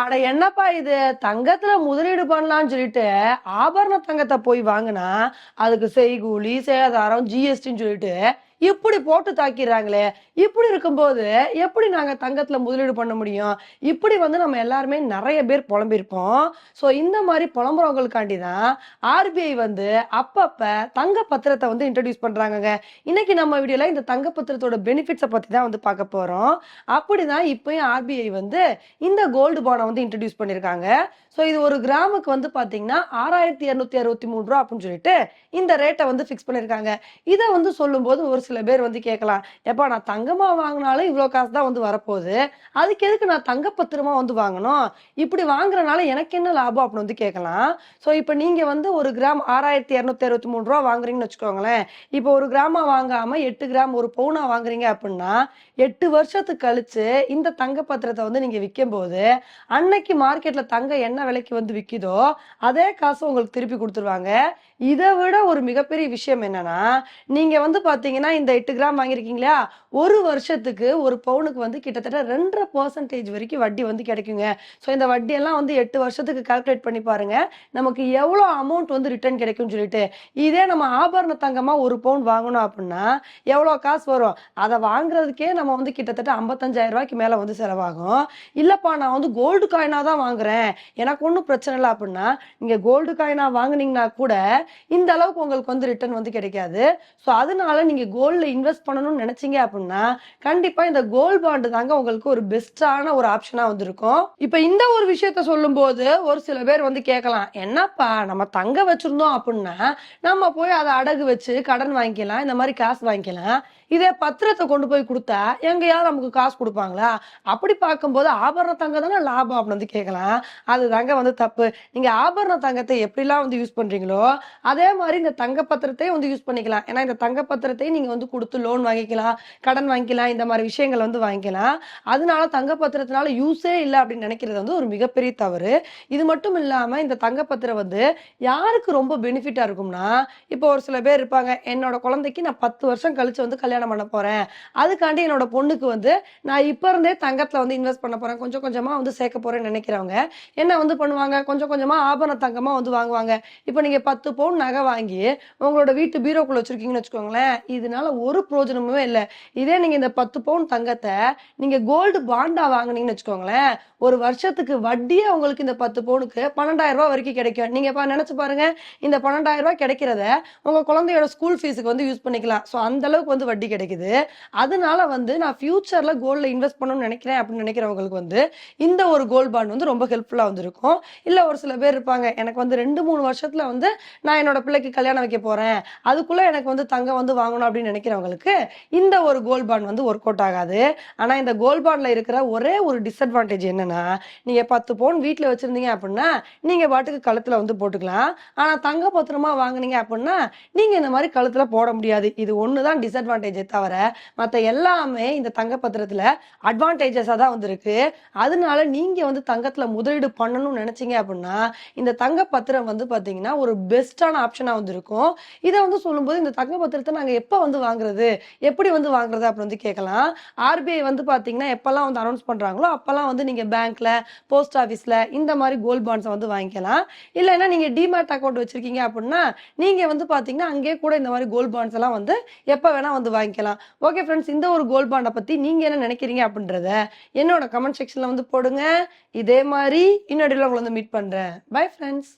அட என்னப்பா இது? தங்கத்துல முதலீடு பண்ணலாம்னு சொல்லிட்டு ஆபரண தங்கத்தை போய் வாங்கினா அதுக்கு செய்கூலி சேதாரம் ஜிஎஸ்டின்னு சொல்லிட்டு இப்படி போட்டு தாக்கிடுறாங்களே. இப்படி இருக்கும்போது எப்படி நாங்கள் தங்கத்தில் முதலீடு பண்ண முடியும்? இப்படி வந்து நம்ம எல்லாருமே நிறைய பேர் புலம்பிருப்போம். ஸோ இந்த மாதிரி புலம்புறவங்களுக்காண்டி தான் ஆர்பிஐ வந்து அப்பப்ப தங்க பத்திரத்தை வந்து இன்ட்ரடியூஸ் பண்றாங்கங்க. இன்னைக்கு நம்ம வீடியோல இந்த தங்க பத்திரத்தோட பெனிஃபிட்ஸை பற்றி தான் வந்து பார்க்க போறோம். அப்படிதான் இப்பயும் ஆர்பிஐ வந்து இந்த கோல்டு பானை வந்து இன்ட்ரடியூஸ் பண்ணியிருக்காங்க ஸோ இது ஒரு கிராமுக்கு வந்து பார்த்தீங்கன்னா ஆறாயிரத்தி இரநூத்தி அறுபத்தி மூணு ரூபா அப்படின்னு சொல்லிட்டு இந்த ரேட்டை வந்து ஃபிக்ஸ் பண்ணியிருக்காங்க இதை வந்து சொல்லும்போது ஒரு சில பேர் வந்து கேட்கலாம் எப்பா நான் தங்கமா வாங்கினாலும் இவ்வளோ காசு தான் வந்து வரப்போகுது. அதுக்கு எதுக்கு நான் தங்க பத்திரமா வந்து வாங்கணும்? இப்படி வாங்குறனால எனக்கு என்ன லாபம்? அப்படின்னு வந்து கேட்கலாம் ஸோ இப்போ நீங்க வந்து ஒரு கிராம் ஆறாயிரத்தி இரநூத்தி அறுபத்தி மூணு ரூபா வாங்குறீங்கன்னு வச்சுக்கோங்களேன். இப்போ ஒரு கிராமா வாங்காம எட்டு கிராம் ஒரு பவுனா வாங்குறீங்க அப்படின்னா எட்டு வருஷத்துக்கு கழிச்சு இந்த தங்க பத்திரத்தை வந்து நீங்க விற்கும் போது அன்னைக்கு மார்க்கெட்ல தங்கம் என்ன விலைக்கு வந்து விற்கிதோ அதே காசு உங்களுக்கு திருப்பி கொடுத்துருவாங்க. இதை விட ஒரு மிகப்பெரிய விஷயம் என்னன்னா நீங்க வந்து பாத்தீங்கன்னா இந்த எட்டு கிராம் வாங்கியிருக்கீங்களா? ஒரு வருஷத்துக்கு ஒரு பவுனுக்கு வந்து கிட்டத்தட்ட ரெண்டரை பர்சன்டேஜ் வரைக்கும் வட்டி வந்து கிடைக்குங்க. ஸோ இந்த வட்டியெல்லாம் வந்து எட்டு வருஷத்துக்கு கால்குலேட் பண்ணி பாருங்க. நமக்கு எவ்வளோ அமௌண்ட் வந்து ரிட்டர்ன் கிடைக்கும்னு சொல்லிட்டு. இதே நம்ம ஆபரண தங்கமாக ஒரு பவுன் வாங்கணும் அப்படின்னா எவ்வளோ காசு வரும்? அதை வாங்குறதுக்கே நம்ம வந்து கிட்டத்தட்ட ஐம்பத்தஞ்சாயிரம் ரூபாய்க்கு மேலே வந்து செலவாகும். இல்லைப்பா நான் வந்து கோல்டு காயினாக தான் வாங்குறேன். எனக்கு ஒன்றும் பிரச்சனை இல்லை அப்படின்னா நீங்கள் கோல்டு காயினாக வாங்கினீங்கன்னா கூட இந்த அளவுக்கு உங்களுக்கு வந்து ரிட்டர்ன் வந்து கிடைக்காது. ஸோ அதனால நீங்கள் கோல்டு கோல்டில் இன்வெஸ்ட் பண்ணணும்னு நினைச்சீங்க அப்படின்னா கண்டிப்பா இந்த கோல்ட் பாண்டு தாங்க உங்களுக்கு ஒரு பெஸ்டான ஒரு ஆப்ஷனா வந்திருக்கும். இப்போ இந்த ஒரு விஷயத்த சொல்லும்போது ஒரு சில பேர் வந்து கேட்கலாம் என்னப்பா நம்ம தங்க வச்சிருந்தோம் அப்படின்னா நம்ம போய் அதை அடகு வச்சு கடன் வாங்கிக்கலாம் இந்த மாதிரி காசு வாங்கிக்கலாம். இதே பத்திரத்தை கொண்டு போய் கொடுத்தா எங்கேயாவது நமக்கு காசு கொடுப்பாங்களா? அப்படி பார்க்கும்போது ஆபரண தங்கம் தானே லாபம் அப்படின்னு வந்து கேட்கலாம். அது தாங்க வந்து தப்பு. நீங்கள் ஆபரண தங்கத்தை எப்படிலாம் வந்து யூஸ் பண்ணுறீங்களோ அதே மாதிரி இந்த தங்க பத்திரத்தையும் வந்து யூஸ் பண்ணிக்கலாம். ஏன்னா இந்த தங்க பத்திரத்தையும் நீங்கள் வந்து கொடுத்து லோன் வாங்கிக்கலாம் கடன் வாங்கிக்கலாம் இந்த மாதிரி விஷயங்கள் வந்து வாங்கிக்கலாம். அதனால தங்க பத்திரத்தினால யூஸே இல்லை அப்படின்னு நினைக்கிறது வந்து ஒரு மிகப்பெரிய தவறு. இது மட்டும் இல்லாம இந்த தங்க பத்திரம் வந்து யாருக்கு ரொம்ப பெனிஃபிட்டா இருக்கும்னா இப்போ ஒரு சில பேர் இருப்பாங்க என்னோட குழந்தைக்கு நான் பத்து வருஷம் கழிச்சு வந்து கல்யாணம் பண்ண போறேன். அதுக்காண்டி என்னோட பொண்ணுக்கு வந்து நான் இப்ப இருந்தே தங்கத்துல வந்து இன்வெஸ்ட் பண்ண போறேன். கொஞ்சம் கொஞ்சமா வந்து சேர்க்க போறேன்னு நினைக்கிறவங்க என்ன வந்து பண்ணுவாங்க? கொஞ்சம் கொஞ்சமா ஆபரண தங்கமா வந்து வாங்குவாங்க. இப்போ நீங்க பத்து பவுன் நகை வாங்கி உங்களோட வீட்டு பீரோக்குள்ள வச்சிருக்கீங்கன்னு வச்சுக்கோங்களேன் இதனால ஒரு பிரயோஜனமுமே இல்லை. இதே நீங்க இந்த பத்து பவுன் தங்கத்தை நீங்க கோல்டு பாண்டா வாங்குனீங்கன்னு வச்சுக்கோங்களேன் ஒரு வருஷத்துக்கு வட்டியே உங்களுக்கு இந்த பத்து பவுனுக்கு பன்னெண்டாயிரம் ரூபாய் வரைக்கும் கிடைக்கும். நீங்க பா நினைச்சு பாருங்க இந்த பன்னெண்டாயிரம் ரூபாய் கிடைக்கிறத உங்க குழந்தையோட ஸ்கூல் ஃபீஸுக்கு வந்து யூஸ் பண்ணிக்கலாம். ஸோ அந்த அளவுக்கு வந்து வட்டி கிடைக்குது. அதனால வந்து நான் ஃபியூச்சர்ல கோல்ட்ல இன்வெஸ்ட் பண்ணணும்னு நினைக்கிறேன் அப்படின்னு நினைக்கிறவங்களுக்கு வந்து இந்த ஒரு கோல்ட் பாண்ட் வந்து ரொம்ப ஹெல்ப்ஃபுல்லா வந்திருக்கும். இல்ல ஒரு சில பேர் இருப்பாங்க எனக்கு வந்து ரெண்டு மூணு வருஷத்துல வந்து நான் என்னோட பிள்ளைக்கு கல்யாணம் வைக்க போறேன் அதுக்குள்ள எனக்கு வந்து தங்கம் வந்து வாங்கணும் அப்படின்னு நினைக்கிறவங்களுக்கு இந்த ஒரு கோல்ட் பாண்ட் வந்து ஒர்க் அவுட் ஆகாது. ஆனா இந்த கோல்ட் பாண்ட்ல இருக்கிற ஒரே ஒரு டிஸ்அட்வான்டேஜ் என்னன்னா நீங்க பத்து பவுன் வீட்டில் வச்சிருந்தீங்க அப்படின்னா நீங்க பாட்டுக்கு கழுத்துல வந்து போட்டுக்கலாம். ஆனா தங்க பத்திரமா வாங்குனீங்க அப்படின்னா நீங்க இந்த மாதிரி கழுத்துல போட முடியாது. இது ஒண்ணுதான் டிஸ்அட்வான்டேஜே தவிர மத்த எல்லாமே இந்த தங்க பத்திரத்துல அட்வான்டேஜஸாக தான் வந்திருக்கு. அதனால நீங்க வந்து தங்கத்துல முதலீடு பண்ணணும்னு நினைச்சீங்க அப்படின்னா இந்த தங்க பத்திரம் வந்து பாத்தீங்கன்னா ஒரு பெஸ்ட்டான ஆப்ஷனா வந்து இருக்கும் இதை வந்து சொல்லும்போது இந்த தங்க பத்திரத்தை நாங்கள் எப்ப வந்து வாங்குறது? எப்படி வந்து வாங்குறது அப்படின்னு வந்து கேட்கலாம். ஆர்பிஐ வந்து பாத்தீங்கன்னா எப்பெல்லாம் வந்து அனௌன்ஸ் பண்றாங்களோ அப்பெல்லாம் வந்து நீங்க பேங்க்ல போஸ்ட் ஆஃபீஸில் இந்த மாதிரி கோல்டு பாண்ட்ஸை வந்து வாங்கிக்கலாம். இல்லைன்னா நீங்க டிமேட் அக்கௌண்ட் வச்சிருக்கீங்க அப்படின்னா நீங்க வந்து பாத்தீங்கன்னா அங்கேயே கூட இந்த மாதிரி கோல்ட் பாண்ட்ஸ் எல்லாம் வந்து எப்போ வேணா வந்து வாங்கிக்கலாம். ஓகே ஃப்ரெண்ட்ஸ் இந்த ஒரு கோல்ட் பாண்டை பத்தி நீங்க என்ன நினைக்கிறீங்க அப்படின்றத என்னோட கமெண்ட் செக்ஷனில் வந்து போடுங்க. இதே மாதிரி இன்னொரு உங்களை வந்து மீட் பண்றேன். Bye friends